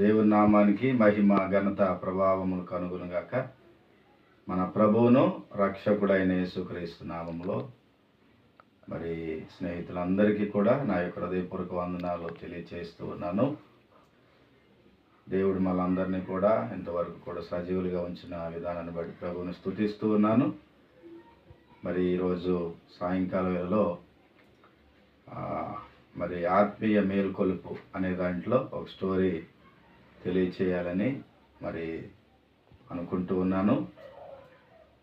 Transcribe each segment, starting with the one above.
దేవుని నామానికి మహిమ ఘనత ప్రభావములు కనుగొనుగాక. మన ప్రభువును రక్షకుడైన యేసుక్రీస్తు నామములో మరి స్నేహితులందరికీ కూడా నా యొక్క హృదయపూర్వక వందనాలు తెలియచేస్తూ ఉన్నాను. దేవుడు మనందరినీ కూడా ఇంతవరకు కూడా సజీవులుగా ఉంచిన విధానాన్ని బట్టి ప్రభువుని స్తుతిస్తూ ఉన్నాను. మరి ఈరోజు సాయంకాల వేళలో మరి ఆత్మీయ మేల్కొలుపు అనే దాంట్లో ఒక స్టోరీ తెలియచేయాలని మరి అనుకుంటూ ఉన్నాను.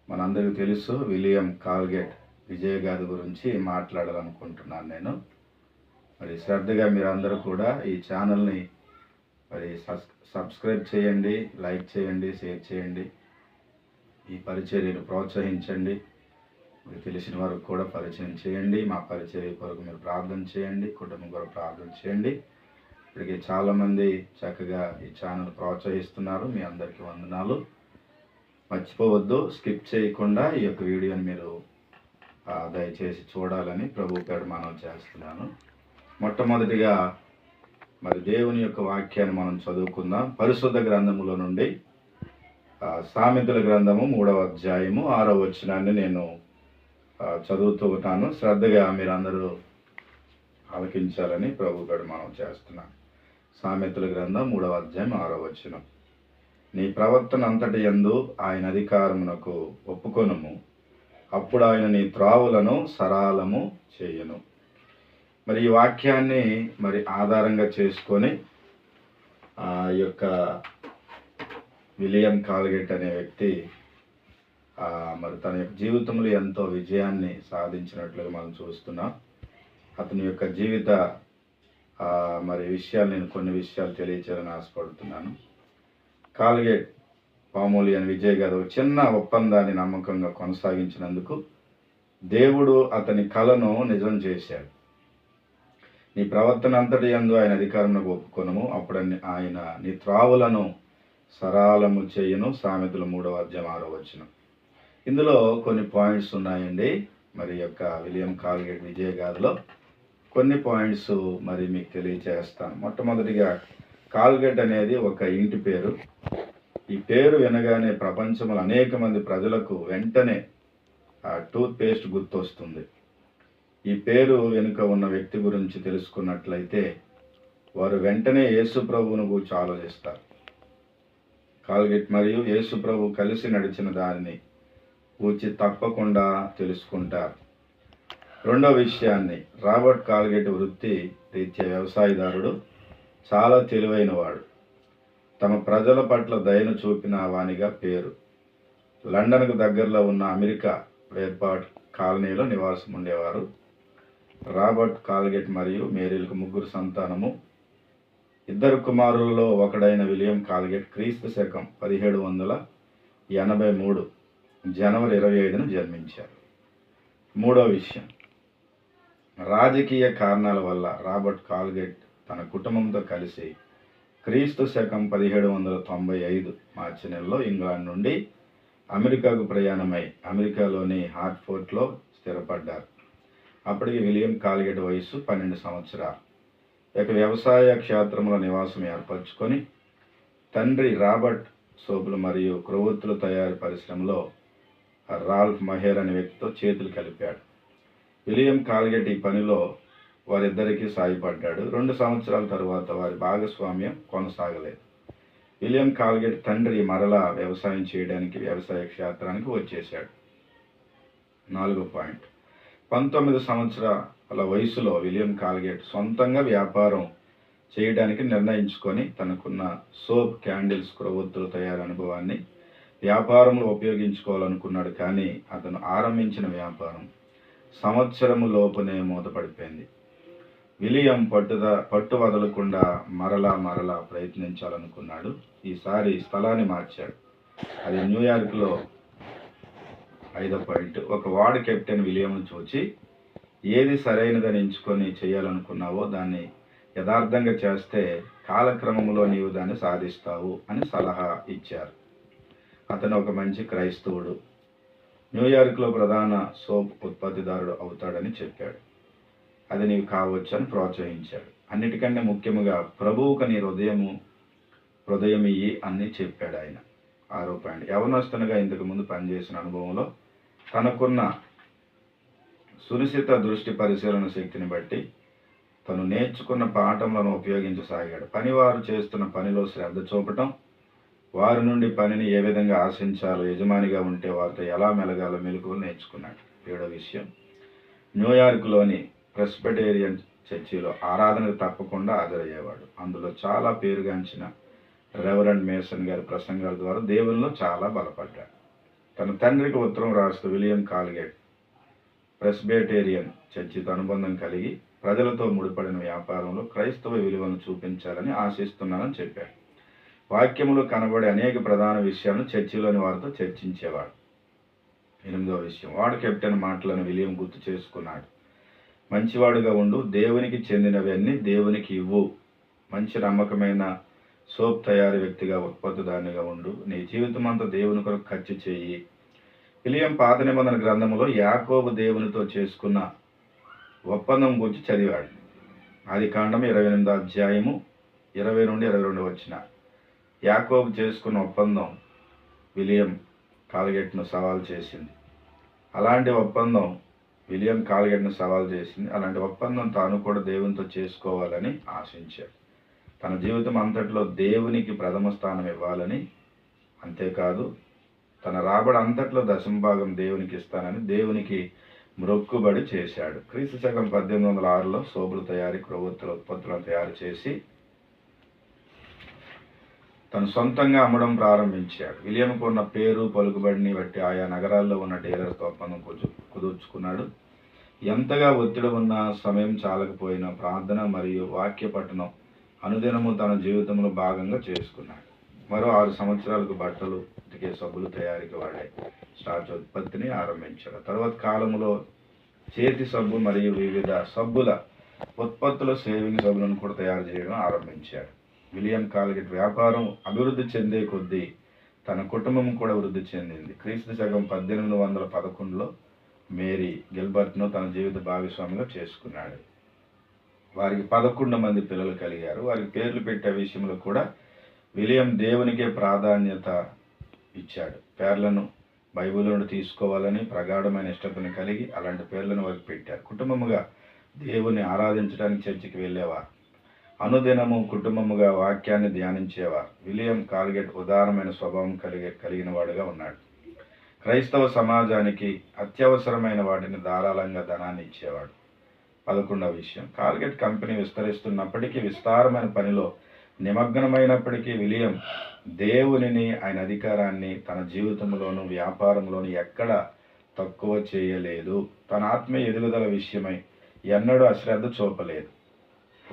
మనందరికీ తెలుసు విలియం కాల్గేట్ విజయగాథ గురించి మాట్లాడాలనుకుంటున్నాను నేను. మరి శ్రద్ధగా మీరందరూ కూడా ఈ ఛానల్ని మరి సబ్స్ సబ్స్క్రైబ్ చేయండి లైక్ చేయండి షేర్ చేయండి. ఈ పరిచర్యను ప్రోత్సహించండి. మీకు తెలిసిన వారికి కూడా పరిచయం చేయండి. మా పరిచర్య కొరకు మీరు ప్రార్థన చేయండి. కుటుంబం కొరకు ప్రార్థన చేయండి. ఇక్కడికి చాలామంది చక్కగా ఈ ఛానల్ ప్రోత్సహిస్తున్నారు. మీ అందరికీ వందనాలు. మర్చిపోవద్దు స్కిప్ చేయకుండా ఈ యొక్క వీడియోని మీరు దయచేసి చూడాలని ప్రభు పేరు మనం చేస్తున్నాను. మొట్టమొదటిగా మరి దేవుని యొక్క వాక్యాన్ని మనం చదువుకుందాం. పరిశుద్ధ గ్రంథములో నుండి సామెతల గ్రంథము మూడవ అధ్యాయము ఆరో వచనాన్ని నేను చదువుతూ ఉంటాను. శ్రద్ధగా మీరందరూ ఆలకించాలని ప్రభు గడు మనం చేస్తున్నాం సామెతల గ్రంథం మూడవ అధ్యాయం ఆరో వచనం. నీ ప్రవర్తన అంతటి యందు ఆయన అధికారమునకు ఒప్పుకొనుము. అప్పుడు ఆయన నీ త్రావులను సరాలము చేయను. మరి ఈ వాక్యాన్ని మరి ఆధారంగా చేసుకొని ఆ యొక్క విలియం కాల్గేట్ అనే వ్యక్తి మరి తన యొక్క జీవితంలో ఎంతో విజయాన్ని సాధించినట్లుగా మనం చూస్తున్నాం. అతని యొక్క జీవిత మరి విషయాలు నేను కొన్ని విషయాలు తెలియచేయాలని ఆశపడుతున్నాను. కాల్గేట్ పామోలియన్ విజయ్ గారు ఒక చిన్న ఒప్పందాన్ని నమ్మకంగా కొనసాగించినందుకు దేవుడు అతని కళను నిజం చేశాడు. నీ ప్రవర్తన అంతటి యందు ఆయన అధికారంలో ఒప్పుకొనము. అప్పుడు ఆయన నీ త్రావులను సరాలము చేయను. సామెతలు మూడవ అధ్యాయం ఆరో వచ్చిన ఇందులో కొన్ని పాయింట్స్ ఉన్నాయండి. మరి యొక్క విలియం కాల్గేట్ విజయ్ గారిలో కొన్ని పాయింట్స్ మరి మీకు తెలియజేస్తాను. మొట్టమొదటిగా కాల్గేట్ అనేది ఒక ఇంటి పేరు. ఈ పేరు వినగానే ప్రపంచంలో అనేక మంది ప్రజలకు వెంటనే ఆ టూత్పేస్ట్ గుర్తొస్తుంది. ఈ పేరు వెనుక ఉన్న వ్యక్తి గురించి తెలుసుకున్నట్లయితే వారు వెంటనే యేసు ప్రభువును గురించి ఆలోచిస్తారు. కాల్గెట్ మరియు యేసు ప్రభు కలిసి నడిచిన దానిని గూర్చి తప్పకుండా తెలుసుకుంటారు. రెండో విషయాన్ని రాబర్ట్ కాల్గేట్ వృత్తి రీత్యా వ్యవసాయదారుడు చాలా తెలివైనవాడు. తమ ప్రజల పట్ల దయను చూపిన వానిగా పేరు. లండన్కు దగ్గరలో ఉన్న అమెరికా వేర్పాట్ కాలనీలో నివాసం ఉండేవారు. రాబర్ట్ కాల్గేట్ మరియు మేరీలకు ముగ్గురు సంతానము. ఇద్దరు కుమారులలో ఒకడైన విలియం కాల్గేట్ క్రీస్తు శకం పదిహేడు వందల ఎనభై మూడు జనవరి ఇరవై ఐదున జన్మించారు. మూడో విషయం. రాజకీయ కారణాల వల్ల రాబర్ట్ కాల్గేట్ తన కుటుంబంతో కలిసి క్రీస్తు శకం పదిహేడు వందల తొంభై ఐదు మార్చి నెలలో ఇంగ్లాండ్ నుండి అమెరికాకు ప్రయాణమై అమెరికాలోని హార్ట్ఫోర్ట్లో స్థిరపడ్డారు. అప్పటికి విలియం కాల్గేట్ వయసు పన్నెండు సంవత్సరాలు. ఇక వ్యవసాయ క్షేత్రంలో నివాసం ఏర్పరచుకొని తండ్రి రాబర్ట్ సోపులు మరియు క్రొవ్వొత్తుల తయారీ పరిశ్రమలో రాల్ఫ్ మహేర్ అనే వ్యక్తితో చేతులు కలిపాడు. విలియం కాల్గేట్ ఈ పనిలో వారిద్దరికీ సాయపడ్డాడు రెండు సంవత్సరాల తరువాత వారి భాగస్వామ్యం కొనసాగలేదు. విలియం కాల్గేట్ తండ్రి మరలా వ్యవసాయం చేయడానికి వ్యవసాయ క్షేత్రానికి వచ్చేశాడు. నాలుగో పాయింట్. పంతొమ్మిది సంవత్సరాల వయసులో విలియం కాల్గేట్ సొంతంగా వ్యాపారం చేయడానికి నిర్ణయించుకొని తనకున్న సోప్ క్యాండిల్స్ క్రొవ్వొత్తులు తయారు అనుభవాన్ని వ్యాపారంలో ఉపయోగించుకోవాలనుకున్నాడు కానీ అతను ఆరంభించిన వ్యాపారం సంవత్సరము లోపునే మూతపడిపోయింది. విలియం పట్టుద పట్టు వదలకుండా మరలా మరలా ప్రయత్నించాలనుకున్నాడు. ఈసారి స్థలాన్ని మార్చాడు. అది న్యూయార్క్లో ఐదో పాయింట్. ఒక వార్డ్ కెప్టెన్ విలియంను చూచి ఏది సరైనదని ఎంచుకొని చేయాలనుకున్నావో దాన్ని యథార్థంగా చేస్తే కాలక్రమంలో నీవు దాన్ని సాధిస్తావు అని సలహా ఇచ్చారు. అతను ఒక మంచి క్రైస్తవుడు. న్యూయార్క్లో ప్రధాన సోప్ ఉత్పత్తిదారుడు అవుతాడని చెప్పాడు. అది నీవు కావచ్చు అని ప్రోత్సహించాడు. అన్నిటికంటే ముఖ్యముగా ప్రభువుకు నీ హృదయము హృదయం ఇయ్యి అన్నీ చెప్పాడు ఆయన. ఆరో పాయింట్ యవనస్తునిగా ఇంతకు ముందు పనిచేసిన అనుభవంలో తనకున్న సునిశ్చిత దృష్టి పరిశీలన శక్తిని బట్టి తను నేర్చుకున్న పాఠములను ఉపయోగించసాగాడు. పనివారు చేస్తున్న పనిలో శ్రద్ధ చూపటం వారి నుండి పనిని ఏ విధంగా ఆశించాలో యజమానిగా ఉంటే వారితో ఎలా మెలగాలో మెలకువలు నేర్చుకున్నాడు. ఏడో విషయం. న్యూయార్క్లోని ప్రెస్బెటేరియన్ చర్చిలో ఆరాధనకు తప్పకుండా హాజరయ్యేవాడు. అందులో చాలా పేరుగాంచిన రెవరెండ్ మేసన్ గారి ప్రసంగాల ద్వారా దేవుల్లో చాలా బలపడ్డాడు. తన తండ్రికి ఉత్తరం రాస్తూ విలియం కాల్గేట్ ప్రెస్బేటేరియన్ చర్చితో అనుబంధం కలిగి ప్రజలతో ముడిపడిన వ్యాపారంలో క్రైస్తవ విలువను చూపించాలని ఆశిస్తున్నానని చెప్పాడు. వాక్యంలో కనబడే అనేక ప్రధాన విషయాలను చర్చిలోని వారితో చర్చించేవాడు. ఎనిమిదవ విషయం వాడు కెప్టెన్ మాటలను విలియం గుర్తు చేసుకున్నాడు. మంచివాడుగా ఉండు దేవునికి చెందినవన్నీ దేవునికి ఇవ్వు. మంచి నమ్మకమైన సోప్ తయారీ వ్యక్తిగా ఉత్పత్తిదారునిగా ఉండు. నీ జీవితం అంతా దేవుని కొరకు ఖర్చు చేయి. విలియం పాత నిబంధన గ్రంథంలో యాకోబు దేవునితో చేసుకున్న ఒప్పందం గురించి చదివాడు. ఆది కాండం ఇరవై ఎనిమిదో అధ్యాయము ఇరవై నుండి ఇరవై రెండు వచ్చిన యాకోబు చేసుకున్న ఒప్పందం విలియం కాల్గెట్ను సవాల్ చేసింది. అలాంటి ఒప్పందం విలియం కాలిగెట్ను సవాల్ చేసింది. అలాంటి ఒప్పందం తాను కూడా దేవునితో చేసుకోవాలని ఆశించాడు. తన జీవితం అంతట్లో దేవునికి ప్రథమ స్థానం ఇవ్వాలని అంతేకాదు తన రాబడి అంతట్లో దశంభాగం దేవునికి ఇస్తానని దేవునికి మ్రొక్కుబడి చేశాడు. క్రీస్తు శకం పద్దెనిమిది వందల ఆరులో సోపుల తయారీ క్రొవ్వొత్తుల ఉత్పత్తులను తయారు చేసి తను సొంతంగా అమ్మడం ప్రారంభించాడు. విలియంకు ఉన్న పేరు పలుకుబడిని బట్టి ఆయా నగరాల్లో ఉన్న డీలర్తో ఒప్పందం కుదు కుదుర్చుకున్నాడు. ఎంతగా ఒత్తిడి ఉన్న సమయం చాలకపోయినా ప్రార్థన మరియు వాక్య పఠనం అనుదినము తన జీవితంలో భాగంగా చేసుకున్నాడు. మరో ఆరు సంవత్సరాలకు బట్టలు ఉతికే సబ్బులు తయారీకి వాడే స్టార్చ్ ఉత్పత్తిని ఆరంభించాడు. తర్వాత కాలంలో చేతి సబ్బు మరియు వివిధ సబ్బుల ఉత్పత్తుల సేవింగ్ సబ్బులను కూడా తయారు చేయడం ఆరంభించాడు. విలియం కాల్గెట్ వ్యాపారం అభివృద్ధి చెందే కొద్దీ తన కుటుంబం కూడా వృద్ధి చెందింది. క్రీస్తు శకం పద్దెనిమిది వందల పదకొండులో మేరీ గిల్బర్ట్ను తన జీవిత భాగస్వామిగా చేసుకున్నాడు. వారికి పదకొండు మంది పిల్లలు కలిగారు. వారికి పేర్లు పెట్టే విషయంలో కూడా విలియం దేవునికే ప్రాధాన్యత ఇచ్చాడు. పేర్లను బైబిల్ నుండి తీసుకోవాలని ప్రగాఢమైన ఇష్టతను కలిగి అలాంటి పేర్లను వారికి పెట్టారు. కుటుంబముగా దేవుని ఆరాధించడానికి చర్చికి వెళ్ళేవారు. అనుదినము కుటుంబముగా వాక్యాన్ని ధ్యానించేవారు. విలియం కాల్గెట్ ఉదారమైన స్వభావం కలిగి కలిగిన వాడుగా ఉన్నాడు. క్రైస్తవ సమాజానికి అత్యవసరమైన వాటిని ధారాళంగా ధనాన్ని ఇచ్చేవాడు. పదకొండవ విషయం. కాల్గెట్ కంపెనీ విస్తరిస్తున్నప్పటికీ విస్తారమైన పనిలో నిమగ్నమైనప్పటికీ విలియం దేవునిని ఆయన అధికారాన్ని తన జీవితంలోను వ్యాపారంలోను ఎక్కడ తక్కువ చేయలేదు. తన ఆత్మీయ ఎదుగుదల విషయమై ఎన్నడూ అశ్రద్ధ చూపలేదు.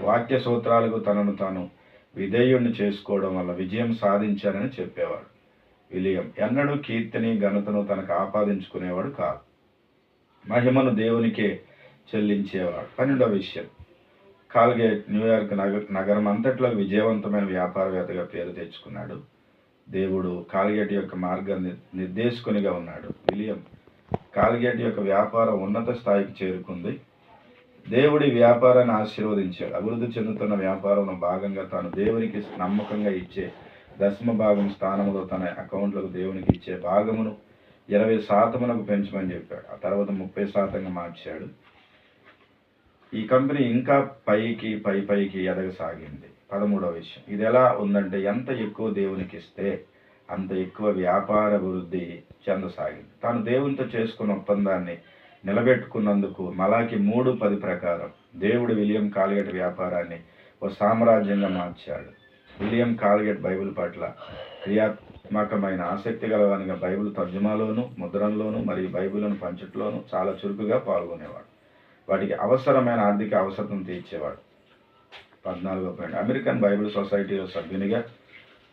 వాక్య సూత్రాలకు తనను తాను విధేయుణ్ణి చేసుకోవడం వల్ల విజయం సాధించానని చెప్పేవాడు. విలియం ఎన్నడూ కీర్తిని ఘనతను తనకు ఆపాదించుకునేవాడు కాదు. మహిమను దేవునికే చెల్లించేవాడు. పన్నెండవ విషయం. కాల్గేట్ న్యూయార్క్ నగ నగరం అంతట్లో విజయవంతమైన వ్యాపారవేత్తగా పేరు తెచ్చుకున్నాడు. దేవుడు కాల్గేట్ యొక్క మార్గ నిర్దేశకునిగా ఉన్నాడు. విలియం కాల్గేట్ యొక్క వ్యాపారం ఉన్నత స్థాయికి చేరుకుంది. దేవుడి వ్యాపారాన్ని ఆశీర్వదించాడు. అభివృద్ధి చెందుతున్న వ్యాపారంలో భాగంగా తాను దేవునికి నమ్మకంగా ఇచ్చే దశమ భాగం స్థానంలో తన అకౌంట్లకు దేవునికి ఇచ్చే భాగమును ఇరవై శాతమునకు పెంచమని చెప్పాడు. ఆ తర్వాత ముప్పై శాతంగా మార్చాడు. ఈ కంపెనీ ఇంకా పైకి పై పైకి ఎదగసాగింది. పదమూడవ విషయం. ఇది ఎలా ఉందంటే ఎంత ఎక్కువ దేవునికి ఇస్తే అంత ఎక్కువ వ్యాపార అభివృద్ధి చెందసాగింది. తాను దేవునితో చేసుకున్న ఒప్పందాన్ని నిలబెట్టుకున్నందుకు మలాకి మూడు పది ప్రకారం. దేవుడు విలియం కాలిగట్ వ్యాపారాన్ని ఓ సామ్రాజ్యంగా మార్చాడు. విలియం కాల్గెట్ బైబిల్ పట్ల క్రియాత్మకమైన ఆసక్తి గలవానిగా బైబిల్ తర్జుమాలోను ముద్రంలోను మరియు బైబిల్ను పంచట్లోను చాలా చురుకుగా పాల్గొనేవాడు. వాటికి అవసరమైన ఆర్థిక అవసరం తీర్చేవాడు. పద్నాలుగో పాయింట్. అమెరికన్ బైబిల్ సొసైటీలో సభ్యునిగా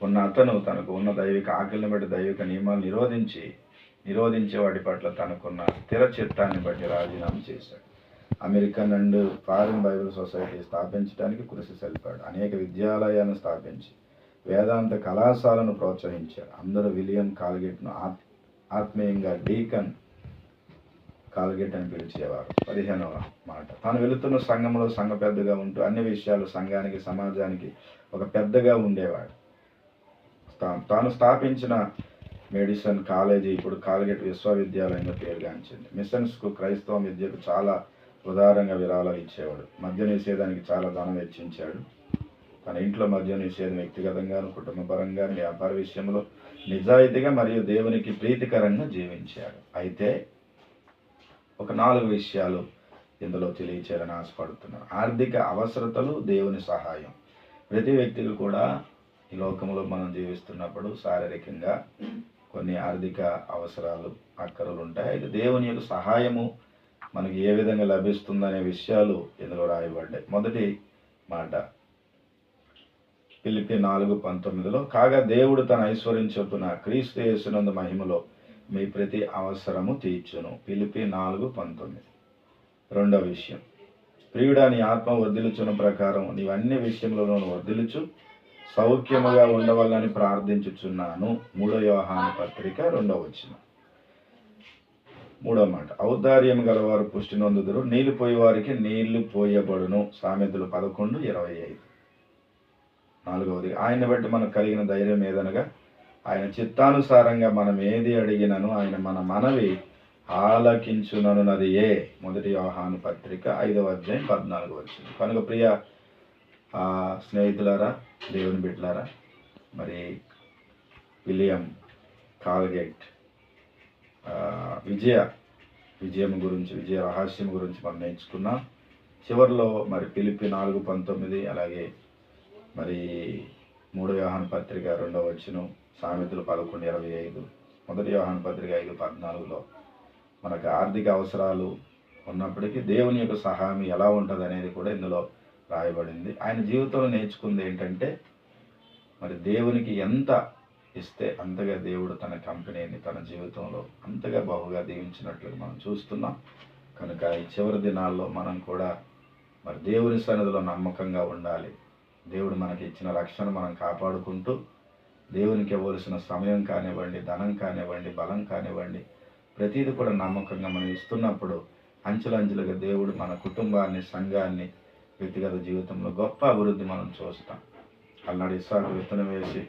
ఉన్న అతను తనకు ఉన్న దైవిక ఆకలిని బట్టి దైవిక నియమాలు నిరోధించి నిరోధించే వాటి పట్ల తనకున్న స్థిర చిత్తాన్ని బట్టి రాజీనామా చేశాడు. American and foreign Bible society స్థాపించడానికి కృషి సరిపాడు అనేక విద్యాలయాలను స్థాపించి వేదాంత కళాశాలను ప్రోత్సహించారు అందరూ విలియం కాల్గెట్ను ఆత్ ఆత్మీయంగా డీకన్ కాల్గెట్ అని పిలిచేవారు. పదిహేనవ మాట. తాను వెళుతున్న సంఘంలో సంఘ పెద్దగా ఉంటూ అన్ని విషయాలు సంఘానికి సమాజానికి ఒక పెద్దగా ఉండేవాడు. తాను స్థాపించిన మెడిసిన్ కాలేజీ ఇప్పుడు కాల్గేట్ విశ్వవిద్యాలయంగా పేరుగాంచింది. మిషన్స్కు క్రైస్తవ విద్యకు చాలా ఉదారంగా విరాళాలు ఇచ్చేవాడు. మద్య నిషేధానికి చాలా ధనం వెచ్చించాడు. తన ఇంట్లో మద్య నిషేధం వ్యక్తిగతంగాను కుటుంబపరంగా వ్యాపార విషయంలో నిజాయితీగా మరియు దేవునికి ప్రీతికరంగా జీవించాడు. అయితే ఒక నాలుగు విషయాలు ఇందులో తెలియచేయాలని ఆశపడుతున్నారు ఆర్థిక అవసరతలు దేవుని సహాయం. ప్రతి వ్యక్తికి కూడా ఈ లోకంలో మనం జీవిస్తున్నప్పుడు శారీరకంగా కొన్ని ఆర్థిక అవసరాలు అక్కరలు ఉంటాయి అయితే దేవుని యొక్క సహాయము మనకి ఏ విధంగా లభిస్తుందనే విషయాలు ఇందులో రాయబడ్డాయి. మొదటి మాట పిలిపి నాలుగు పంతొమ్మిదిలో కాగా దేవుడు తన ఐశ్వర్యం చొప్పున క్రీస్తు యేసునందు మహిమలో మీ ప్రతి అవసరము తీర్చును. పిలిపి నాలుగు పంతొమ్మిది. రెండవ విషయం ప్రియుడా నీ ఆత్మ వర్ధిల్చున్న ప్రకారం నీవన్ని విషయంలోనూ వర్ధిలుచు సౌఖ్యముగా ఉండవాలని ప్రార్థించుచున్నాను. మూడో వ్యవహాన పత్రిక రెండవ వచ్చిన మూడో మాట. ఔదార్యం గలవారు పుష్టి నొందుదురు. నీళ్ళు పోయేవారికి నీళ్ళు పోయబడును. సామెతలు పదకొండు ఇరవై ఐదు. నాలుగవది. ఆయన బట్టి మనకు కలిగిన ధైర్యం ఏదనగా ఆయన చిత్తానుసారంగా మనం ఏది అడిగినను ఆయన మన మనవి ఆలకించుననున్నది ఏ మొదటి వ్యవహాన పత్రిక ఐదవ అధ్యాయం పద్నాలుగు వచ్చింది కనుక ప్రియ స్నేహితులారా దేవుని బిడ్డలారా మరి విలియం కాల్గేట్ విజయ విజయం గురించి విజయ రహస్యం గురించి మనం నేర్చుకున్నాం. చివరిలో మరి పిలిపి నాలుగు పంతొమ్మిది అలాగే మరి మూడో వ్యవహాన పత్రిక రెండవ వచ్చును సామెతలు పదకొండు ఇరవై ఐదు. మొదటి వ్యవహాన పత్రిక ఐదు పద్నాలుగులో మనకు ఆర్థిక అవసరాలు ఉన్నప్పటికీ దేవుని యొక్క సహాయం ఎలా ఉంటుంది అనేది కూడా ఇందులో రాయబడింది. ఆయన జీవితంలో నేర్చుకుంది ఏంటంటే మరి దేవునికి ఎంత ఇస్తే అంతగా దేవుడు తన కంపెనీని తన జీవితంలో అంతగా బహుగా దీవించినట్లు మనం చూస్తున్నాం. కనుక ఈ చివరి దినాల్లో మనం కూడా మరి దేవుని సన్నిధిలో నమ్మకంగా ఉండాలి. దేవుడు మనకి ఇచ్చిన రక్షణ మనం కాపాడుకుంటూ దేవునికి ఇవ్వవలసిన సమయం కానివ్వండి ధనం కానివ్వండి బలం కానివ్వండి ప్రతీది కూడా నమ్మకంగా మనం ఇస్తున్నప్పుడు అంచులంచులుగా దేవుడు మన కుటుంబాన్ని సంఘాన్ని వ్యక్తిగత జీవితంలో గొప్ప అభివృద్ధి మనం చూస్తాం. అల్నాడు ఇసాకు విత్తనం వేసి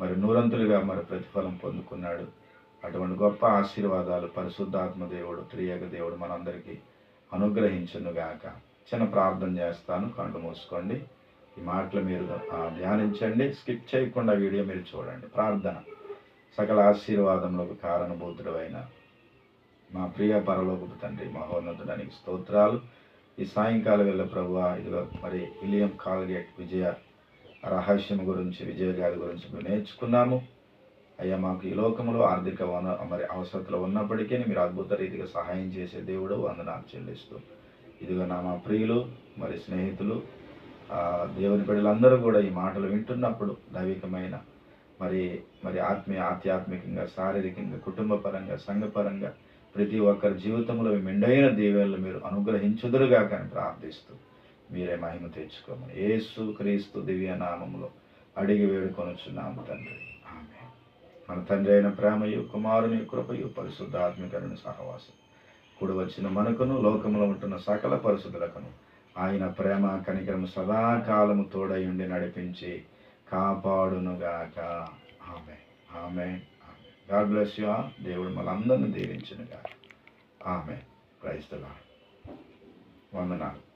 మరి నూరంతులుగా మరి ప్రతిఫలం పొందుకున్నాడు. అటువంటి గొప్ప ఆశీర్వాదాలు పరిశుద్ధాత్మ దేవుడు త్రియేక దేవుడు మనందరికీ అనుగ్రహించునుగాక. చిన్న ప్రార్థన చేస్తాను కళ్ళు మూసుకోండి. ఈ మాటలు మీరు ధ్యానించండి. స్కిప్ చేయకుండా వీడియో మీరు చూడండి. ప్రార్థన. సకల ఆశీర్వాదములకు కారణభూతుడు అయిన మా ప్రియ పరలోకపు తండ్రి మహోన్నతుడానికి స్తోత్రాలు. ఈ సాయంకాలం వేళ ప్రభు ఇదిగో మరి విలియం కాల్గేట్ విజయ రహస్యం గురించి విజయ గారి గురించి మేము నేర్చుకున్నాము. అయ్యా మాకు ఈ లోకంలో ఆర్థిక వన మరి అవసరతలు ఉన్నప్పటికీ మీరు అద్భుత రీతిగా సహాయం చేసే దేవుడు వందనాలు చెల్లిస్తూ. ఇదిగో నా మా ప్రియులు మరి స్నేహితులు దేవుని బిడ్డలందరూ కూడా ఈ మాటలు వింటున్నప్పుడు దైవికమైన మరి మరి ఆత్మీయ ఆధ్యాత్మికంగా శారీరకంగా కుటుంబపరంగా సంఘపరంగా ప్రతి ఒక్కరి జీవితంలో మెండైన దీవెనలు మీరు అనుగ్రహించుదురుగా కానీ ప్రార్థిస్తూ మీరే మహిమ తెచ్చుకోమని ఏసు క్రీస్తు దివ్య నామములో అడిగి వేడుకొనుచున్నాము తండ్రి. ఆమె మన తండ్రి అయిన ప్రేమయు కుమారుని కృపయు పరిశుద్ధ సహవాసం కూడి వచ్చిన మనకును లోకంలో ఉంటున్న సకల పరిశుద్ధులకును ఆయన ప్రేమ కనికరము సదాకాలము తోడయుండి నడిపించి కాపాడునుగాక. ఆమె ఆమె గాడ్ బ్లెస్ యూ దేవుడు మనందరిని గారు ఆమె క్రైస్తవ వందనాలు.